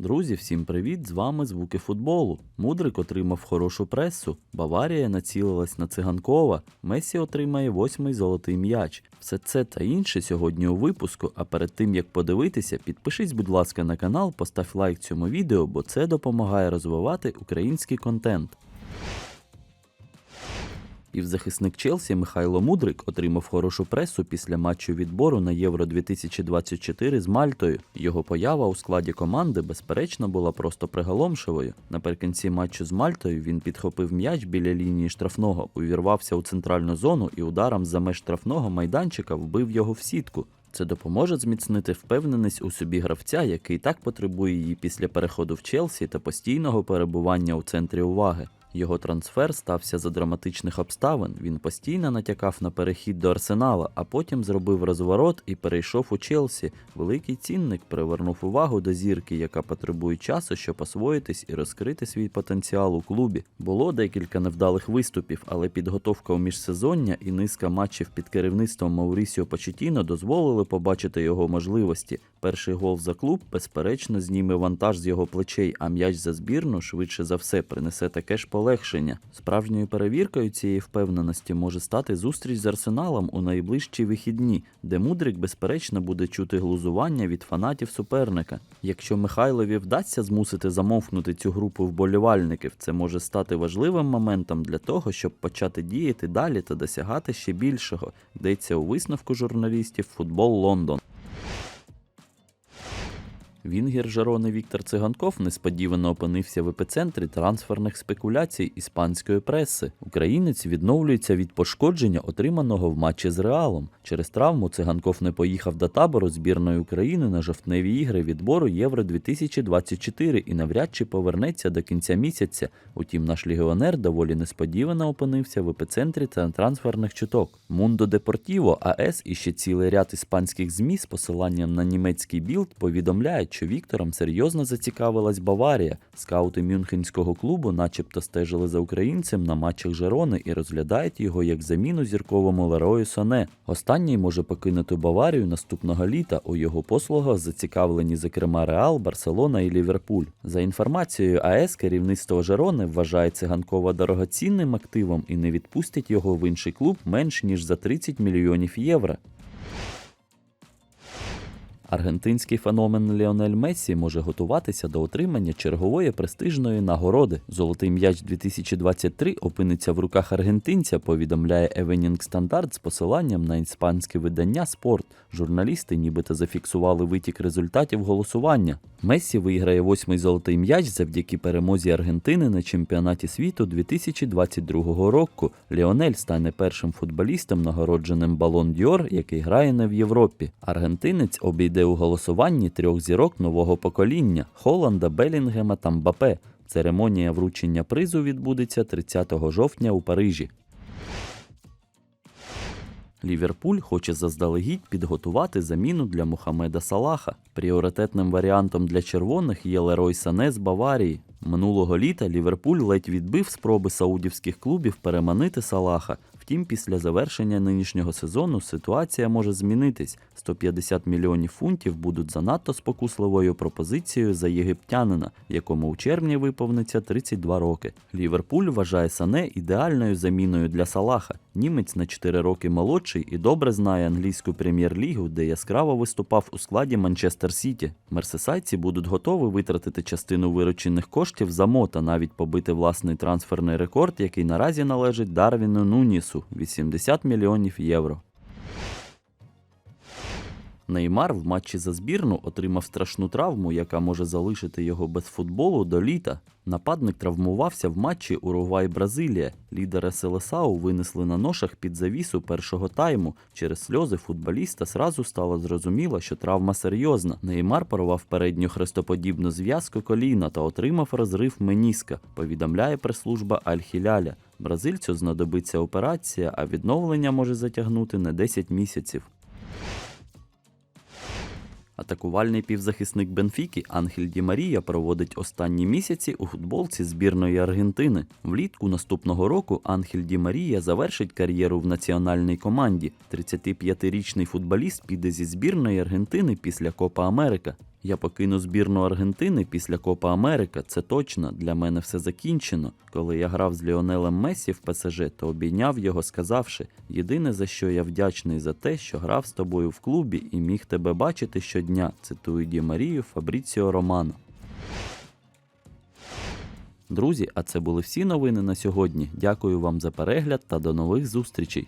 Друзі, всім привіт! З вами звуки футболу. Мудрик отримав хорошу пресу. Баварія націлилась на циганкова. Месі отримає восьмий золотий м'яч. Все це та інше сьогодні у випуску. А перед тим як подивитися, підпишись, будь ласка, на канал, постав лайк цьому відео, бо це допомагає розвивати український контент. Півзахисник Челсі Михайло Мудрик отримав хорошу пресу після матчу відбору на Євро 2024 з Мальтою. Його поява у складі команди, безперечно, була просто приголомшивою. Наприкінці матчу з Мальтою він підхопив м'яч біля лінії штрафного, увірвався у центральну зону і ударом за меж штрафного майданчика вбив його в сітку. Це допоможе зміцнити впевненість у собі гравця, який так потребує її після переходу в Челсі та постійного перебування у центрі уваги. Його трансфер стався за драматичних обставин. Він постійно натякав на перехід до Арсенала, а потім зробив розворот і перейшов у Челсі. Великий цінник привернув увагу до зірки, яка потребує часу, щоб освоїтись і розкрити свій потенціал у клубі. Було декілька невдалих виступів, але підготовка у міжсезоння і низка матчів під керівництвом Маурісіо Почетіно дозволили побачити його можливості. Перший гол за клуб, безперечно, зніме вантаж з його плечей, а м'яч за збірну швидше за все принесе таке ж полегшення. Справжньою перевіркою цієї впевненості може стати зустріч з Арсеналом у найближчі вихідні, де Мудрик, безперечно, буде чути глузування від фанатів суперника. Якщо Михайлові вдасться змусити замовкнути цю групу вболівальників, це може стати важливим моментом для того, щоб почати діяти далі та досягати ще більшого. Йдеться у висновку журналістів Футбол Лондон. Вінгер Жарони Віктор Циганков несподівано опинився в епіцентрі трансферних спекуляцій іспанської преси. Українець відновлюється від пошкодження, отриманого в матчі з Реалом. Через травму Циганков не поїхав до табору збірної України на жовтневі ігри відбору Євро 2024 і навряд чи повернеться до кінця місяця. Утім, наш легіонер доволі несподівано опинився в епіцентрі та трансферних чуток. Мундо Депортіво АЕС і ще цілий ряд іспанських ЗМІ з посиланням на німецький білд повідомляють, що Віктором серйозно зацікавилась Баварія. Скаути Мюнхенського клубу, начебто, стежили за українцем на матчах Жерони і розглядають його як заміну зірковому Лерою Соне. Останній може покинути Баварію наступного літа. У його послугах зацікавлені, зокрема, Реал, Барселона і Ліверпуль. За інформацією АЕС, керівництво Жерони вважає циганкова дорогоцінним активом і не відпустять його в інший клуб менш ніж за 30 мільйонів євро. Аргентинський феномен Ліонель Мессі може готуватися до отримання чергової престижної нагороди. Золотий м'яч 2023 опиниться в руках аргентинця, повідомляє Evening Standard з посиланням на іспанське видання Спорт. Журналісти нібито зафіксували витік результатів голосування. Мессі виграє восьмий золотий м'яч завдяки перемозі Аргентини на чемпіонаті світу 2022 року. Ліонель стане першим футболістом, нагородженим Балон Діор, який грає не в Європі. Аргентинець обійде у голосуванні трьох зірок нового покоління Холланда, Белінгема та Мбапе. Церемонія вручення призу відбудеться 30 жовтня у Парижі. Ліверпуль хоче заздалегідь підготувати заміну для Мухаммеда Салаха. Пріоритетним варіантом для червоних є Лерой Сане з Баварії. Минулого літа Ліверпуль ледь відбив спроби саудівських клубів переманити Салаха. Втім, після завершення нинішнього сезону ситуація може змінитись. 150 мільйонів фунтів будуть занадто спокусливою пропозицією за єгиптянина, якому у червні виповниться 32 роки. Ліверпуль вважає Сане ідеальною заміною для Салаха. Німець на 4 роки молодший і добре знає англійську прем'єр-лігу, де яскраво виступав у складі Манчестер Сіті. Мерсисайці будуть готові витратити частину виручених коштів за мо та навіть побити власний трансферний рекорд, який наразі належить Дарвіну Нунісу 80 мільйонів євро. Неймар в матчі за збірну отримав страшну травму, яка може залишити його без футболу до літа. Нападник травмувався в матчі Уругвай-Бразилія. Лідери Селесау винесли на ношах під завісу першого тайму. Через сльози футболіста сразу стало зрозуміло, що травма серйозна. Неймар порвав передню хрестоподібну зв'язку коліна та отримав розрив меніска, повідомляє прес-служба Аль-Хіляля. Бразильцю знадобиться операція, а відновлення може затягнути на 10 місяців. Атакувальний півзахисник Бенфіки Анхель Ді Марія проводить останні місяці у футболці збірної Аргентини. Влітку наступного року Анхель Ді Марія завершить кар'єру в національній команді. 35-річний футболіст піде зі збірної Аргентини після Копа Америка. Я покину збірну Аргентини після Копа Америка. Це точно для мене все закінчено. Коли я грав з Ліонелем Месі в ПСЖ, то обійняв його, сказавши: єдине за що я вдячний за те, що грав з тобою в клубі і міг тебе бачити щодня. Цитую Ді Марію Фабріціо Романо. Друзі, а це були всі новини на сьогодні. Дякую вам за перегляд та до нових зустрічей.